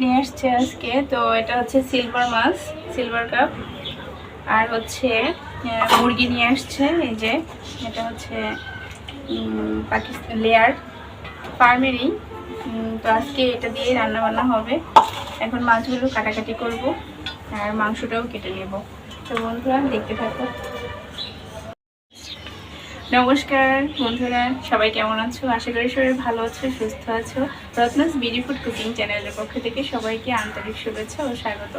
নিয়ে আসছে আজকে। তো এটা হচ্ছে সিলভার মাছ সিলভার কাপ আর হচ্ছে মুরগি নিয়ে আসছে, এই যে। এটা হচ্ছে পাকিস্তান লেয়ার ফার্মেরই তো আজকে এটা দিয়ে রান্না বান্না হবে। এখন মাছগুলো কাটাকাটি করব, আর মাংসটাও কেটে নেব। তো বন্ধুরা, দেখতে থাকো। নমস্কার বন্ধুরা, সবাই কেমন আছো? আশা করি সবাই ভালো আছো, সুস্থ আছো। রত্নাস বিডি ফুড কুকিং চ্যানেলের পক্ষ থেকে সবাইকে আন্তরিক শুভেচ্ছা ও স্বাগত।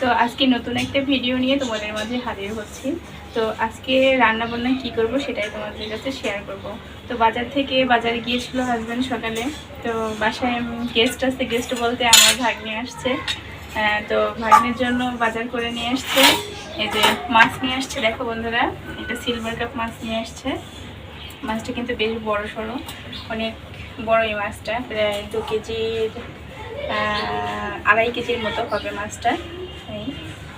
তো আজকে নতুন একটা ভিডিও নিয়ে তোমাদের মাঝে হাজির হচ্ছি। তো আজকে রান্না বান্না কী করব সেটাই তোমাদের কাছে শেয়ার করব। তো বাজার থেকে বাজারে গিয়েছিল হাজব্যান্ড সকালে। তো বাসায় গেস্ট আসছে গেস্ট বলতে আমার ভাগ্নে আসছে। তো ভাগ্নের জন্য বাজার করে নিয়ে আসছে। এই যে মাছ নিয়ে আসছে, দেখো বন্ধুরা, এটা সিলভার কাপ মাছ নিয়ে আসছে। মাছটা কিন্তু বেশ বড় সড়ো, অনেক বড় এই মাছটা, প্রায় দু কেজির আড়াই কেজির মতো হবে মাছটা।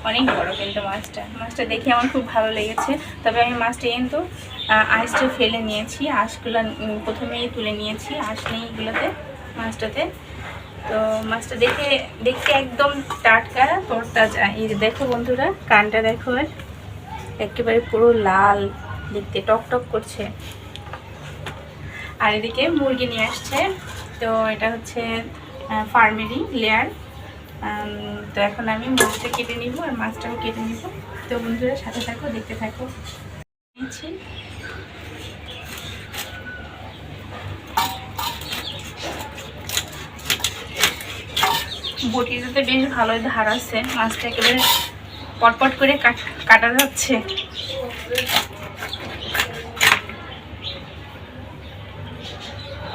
অনেক বড় কিন্তু মাছটা। মাছটা দেখে আমার খুব ভালো লেগেছে। তবে আমি মাছটা কিন্তু আঁশটা ফেলে নিয়েছি, আঁশগুলো প্রথমেই তুলে নিয়েছি, আঁশ নেই এগুলোতে, মাছটাতে। তো মাছটা দেখে, দেখতে একদম টাটকা তরতাজা এই দেখো বন্ধুরা, কানটা দেখো একেবারে পুরো লাল, দেখতে টক টক করছে। আর এদিকে মুরগি নিয়ে আসছে। তো এটা হচ্ছে ফার্মেরি লেয়ার তো এখন আমি মুরগিটা কেটে নিব আর মাছটাও কেটে নিব। তো বন্ধুরা, সাথে থাকো, দেখতে থাকো। নিচ্ছি। বটিটাতে বেশ ভালোই ধার আছে। মাছটা একেবারে পটপট করে কাট- যাচ্ছে।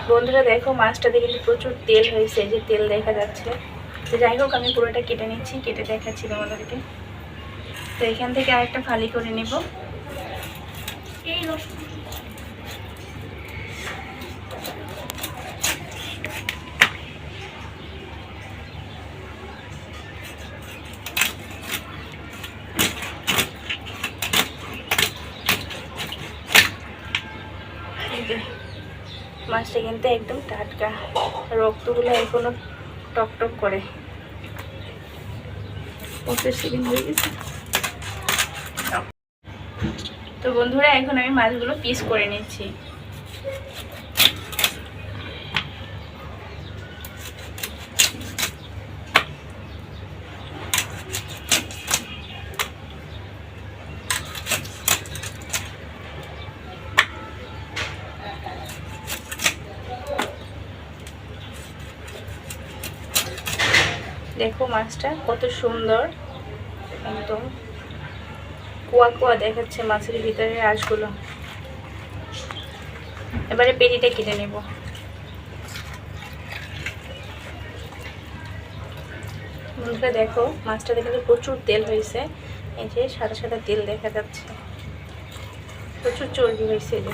বন্ধুরা, দেখো মাছটাতে কিন্তু প্রচুর তেল হয়েছে যে তেল দেখা যাচ্ছে। তো যাই হোক, আমি পুরোটা কেটে নিচ্ছি, কেটে দেখাচ্ছি তোমাদেরকে। তো এখান থেকে আরেকটা ফালি করে নেব। এই রসুন মাছটা কিন্তু একদম টাটকা। রক্তগুলো এখনও টকটক টক করে। গেছে। তো বন্ধুরা, এখন আমি মাছগুলো পিস করে নিচ্ছি। দেখো মাছটা কত সুন্দর। একদম কুয়া কুয়া দেখাচ্ছে মাছের ভিতরে আঁশগুলো। এবারে পেটিটা কেটে নেব। বন্ধুরা দেখো মাছটাতে কিন্তু প্রচুর তেল হয়েছে। এই যে সাদা সাদা তেল দেখা যাচ্ছে। প্রচুর চর্বি হয়েছে যে।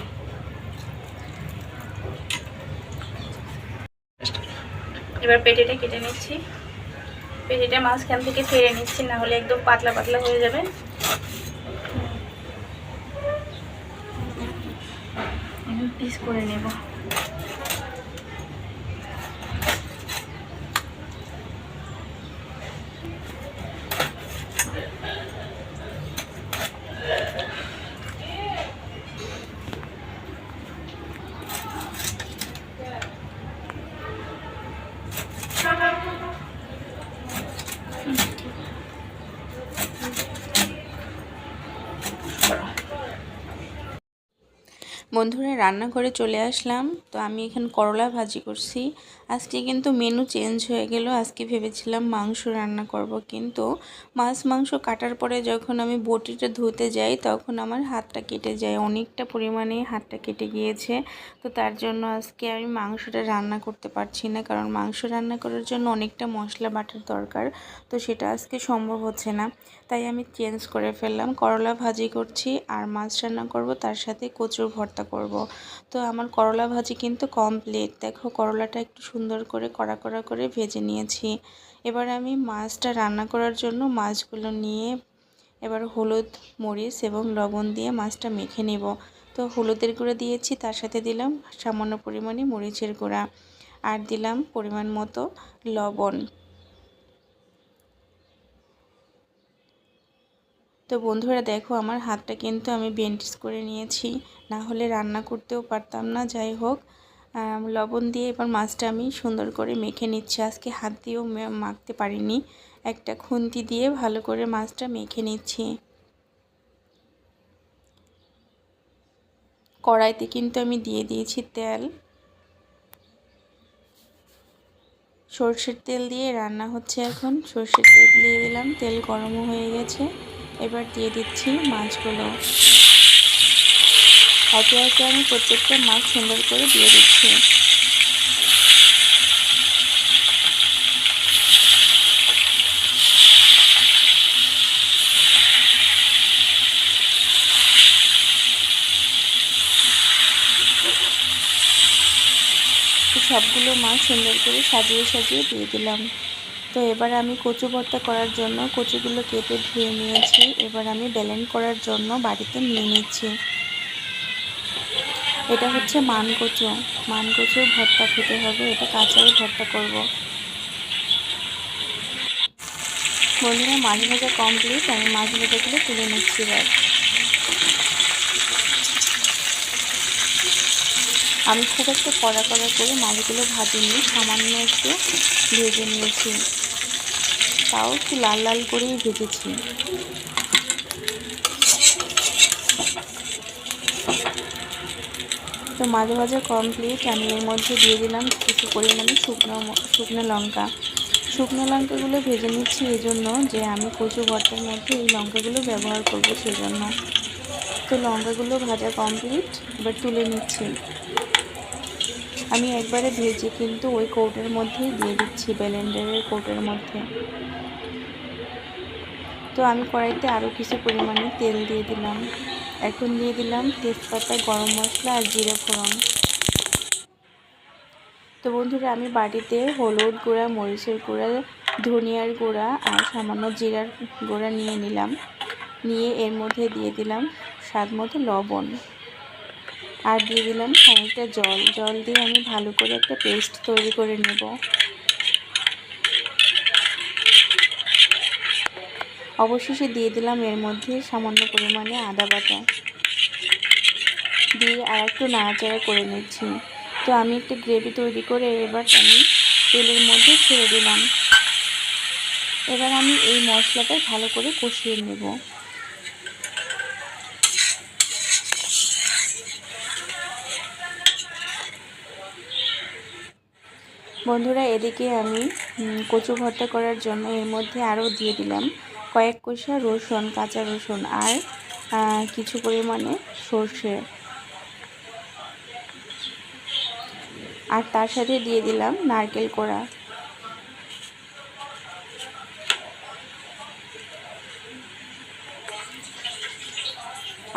এবার পেটিটা কেটে নিচ্ছি। পেটিটা মাঝখান থেকে ফেরে নিচ্ছি, না হলে একদম পাতলা পাতলা হয়ে যাবে। পিস করে নেব। বন্ধুরা রান্নাঘরে চলে আসলাম। তো আমি এখানে করলা ভাজি করছি। আজকে কিন্তু মেনু চেঞ্জ হয়ে গেল। আজকে ভেবেছিলাম মাংস রান্না করব, কিন্তু মাছ মাংস কাটার পরে যখন আমি বটিটা ধুতে যাই, তখন আমার হাতটা কেটে যায়। অনেকটা পরিমাণে হাতটা কেটে গিয়েছে। তো তার জন্য আজকে আমি মাংসটা রান্না করতে পারছি না, কারণ মাংস রান্না করার জন্য অনেকটা মশলা বাটার দরকার। তো সেটা আজকে সম্ভব হচ্ছে না। তাই আমি চেঞ্জ করে ফেললাম। করলা ভাজি করছি আর মাছ রান্না করব, তার সাথে কচুর ভর্তা করব। তো আমার করলা ভাজি কিন্তু কমপ্লিট দেখো, করলাটা একটু সুন্দর করে কড়া কড়া করে ভেজে নিয়েছি। এবার আমি মাছটা রান্না করার জন্য মাছগুলো নিয়ে এবার হলুদ, মরিচ এবং লবণ দিয়ে মাছটা মেখে নেব। তো হলুদের গুঁড়ো দিয়েছি, তার সাথে দিলাম সামান্য পরিমাণে মরিচের গুঁড়া। আর দিলাম পরিমাণ মতো লবণ। তো বন্ধুরা দেখো, আমার হাতটা কিন্তু আমি বেন্টিস করে নিয়েছি। না হলে রান্না করতেও পারতাম না, যাই হোক। লবণ দিয়ে এবার মাছটা আমি সুন্দর করে মেখে নিচ্ছি। আজকে হাত দিয়েও মাখতে পারিনি। একটা খুন্তি দিয়ে ভালো করে মাছটা মেখে নিচ্ছি। কড়াইতে কিন্তু আমি দিয়ে দিয়েছি তেল। সর্ষের তেল দিয়ে রান্না হচ্ছে এখন। সর্ষের তেল দিয়ে দিলাম। তেল গরমও হয়ে গেছে। এবার দিয়ে দিচ্ছি মাছগুলো। একে একে আমি প্রত্যেকটা মাছ সুন্দর করে দিয়ে দিচ্ছি। সবগুলো মাছ সুন্দর করে সাজিয়ে সাজিয়ে দিয়ে দিলাম। তো এবার আমি কচু ভর্তা করার জন্য কচুগুলো কেটে ধুয়ে নিয়েছি। এবার আমি ব্যালেন্ড করার জন্য বাড়িতে নিয়ে নিচ্ছি। এটা হচ্ছে মান কচু। মান কচু ভর্তা খেতে হবে। এটা কাঁচাই ভর্তা করব। বন্ধুরা, মাছ ভাজা কমপ্লিট আমি মাছ ভাজাগুলো তুলে নিচ্ছি এবার। আমি খুব একটা কড়া কড়া করে মাছগুলো ভাজিনি সামান্য একটু ভেজে নিয়েছি। তাও একটু লাল লাল করেই ভেজেছি। তো মাঝে মাঝে কমপ্লিট আমি এর মধ্যে দিয়ে দিলাম কিছু পরিমাণে শুকনো শুকনো লঙ্কা। শুকনো লঙ্কাগুলো ভেজে নিচ্ছি এই জন্য যে আমি কচু ভর্তার মধ্যে এই লঙ্কাগুলো ব্যবহার করব সেই জন্য তো লঙ্কাগুলো ভাজা কমপ্লিট এবার তুলে নিচ্ছি। আমি একবারে ভেজে কিন্তু ওই কৌটার মধ্যেই দিয়ে দিচ্ছি, ব্লেন্ডারের কৌটার মধ্যে। তো আমি কড়াইতে আরও কিছু পরিমাণে তেল দিয়ে দিলাম। এখন দিয়ে দিলাম তেজপাতা, গরম মশলা আর জিরে ফোড়ন। তো বন্ধুরা, আমি বাড়িতে হলুদ গুঁড়া, মরিচের গুঁড়া, ধনিয়ার গুঁড়া আর সামান্য জিরার গুঁড়া নিয়ে নিলাম। নিয়ে এর মধ্যে দিয়ে দিলাম স্বাদ মতো লবণ। আর দিয়ে দিলাম খানিকটা জল। জল দিয়ে আমি ভালো করে একটা পেস্ট তৈরি করে নেব। অবশেষে দিয়ে দিলাম এর মধ্যে সামান্য পরিমাণে আদা বাটা। দিয়ে আর একটু নাড়াচাড়া করে নিচ্ছি। তো আমি একটা গ্রেভি তৈরি করে এবার আমি তেলের মধ্যে ছেড়ে দিলাম। এবার আমি এই মশলাটা ভালো করে কষিয়ে নেব। বন্ধুরা, এদিকে আমি কচু ভর্তা করার জন্য এর মধ্যে আরও দিয়ে দিলাম কয়েক কোষা রসুন, কাঁচা রসুন আর কিছু পরিমাণে সর্ষে। আর তার সাথে দিয়ে দিলাম নারকেল কোড়া।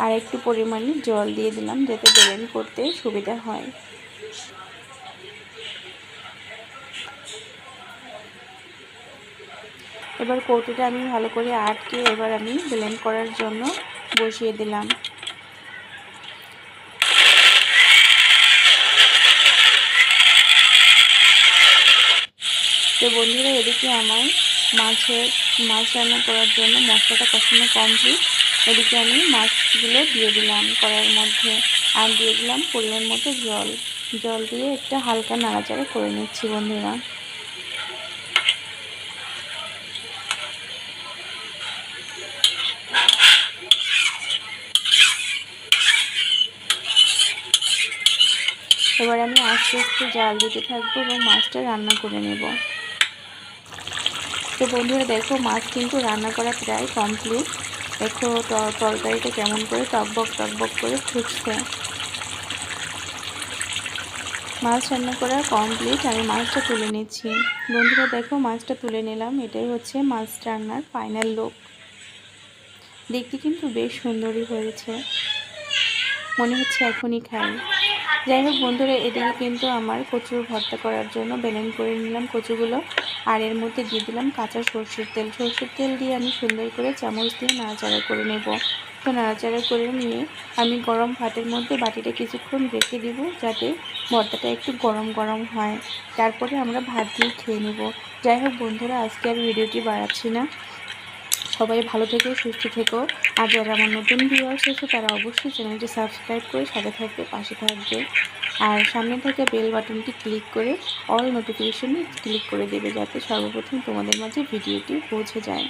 আর একটু পরিমাণে জল দিয়ে দিলাম যাতে ব্লেন্ড করতে সুবিধা হয়। এবার কৌটোটা আমি ভালো করে আটকে এবার আমি ব্লেন্ড করার জন্য বসিয়ে দিলাম। তো বন্ধুরা, এদিকে আমার মাছের, মাছ রান্না করার জন্য মশলাটা কষানো কমপ্লিট এদিকে আমি মাছগুলো দিয়ে দিলাম কড়াইয়ের মধ্যে আর দিয়ে দিলাম পরিমাণ মতো জল। জল দিয়ে একটা হালকা নাড়াচাড়া করে নিচ্ছি বন্ধুরা। এবার আমি আস্তে আস্তে জাল দিতে থাকব এবং মাছটা রান্না করে নেব। তো বন্ধুরা, দেখো মাছ কিন্তু রান্না করা প্রায় কমপ্লিট দেখো তরকারিটা কেমন করে টকবক টকবক করে ফুটছে। মাছ রান্না করা কমপ্লিট আমি মাছটা তুলে নিচ্ছি। বন্ধুরা, দেখো মাছটা তুলে নিলাম। এটাই হচ্ছে মাছ রান্নার ফাইনাল লুক দেখতে কিন্তু বেশ সুন্দরই হয়েছে। মনে হচ্ছে এখনই খাই। যাই হোক বন্ধুরা, এদিকে কিন্তু আমার কচুর ভর্তা করার জন্য ব্লেন্ড করে নিলাম কচুগুলো। আর এর মধ্যে দিয়ে দিলাম কাঁচা সর্ষের তেল। সর্ষের তেল দিয়ে আমি সুন্দর করে চামচ দিয়ে নাড়াচাড়া করে নেব। তো নাড়াচাড়া করে নিয়ে আমি গরম ভাতের মধ্যে বাটিটা কিছুক্ষণ রেখে দিব যাতে ভর্তাটা একটু গরম গরম হয়। তারপরে আমরা ভাত দিয়ে খেয়ে নেব। যাই হোক বন্ধুরা, আজকে আর ভিডিওটি বাড়াচ্ছি না। সবাই ভালো থেকো, সুস্থ থেকো। আর যারা আমার নতুন ভিউয়ার্স আছে, তারা অবশ্যই চ্যানেলটি সাবস্ক্রাইব করে সাথে থাকবে, পাশে থাকবে। আর সামনে থাকা বেল বাটনটি ক্লিক করে অল নোটিফিকেশনে ক্লিক করে দেবে, যাতে সর্বপ্রথম তোমাদের মাঝে ভিডিওটি পৌঁছে যায়।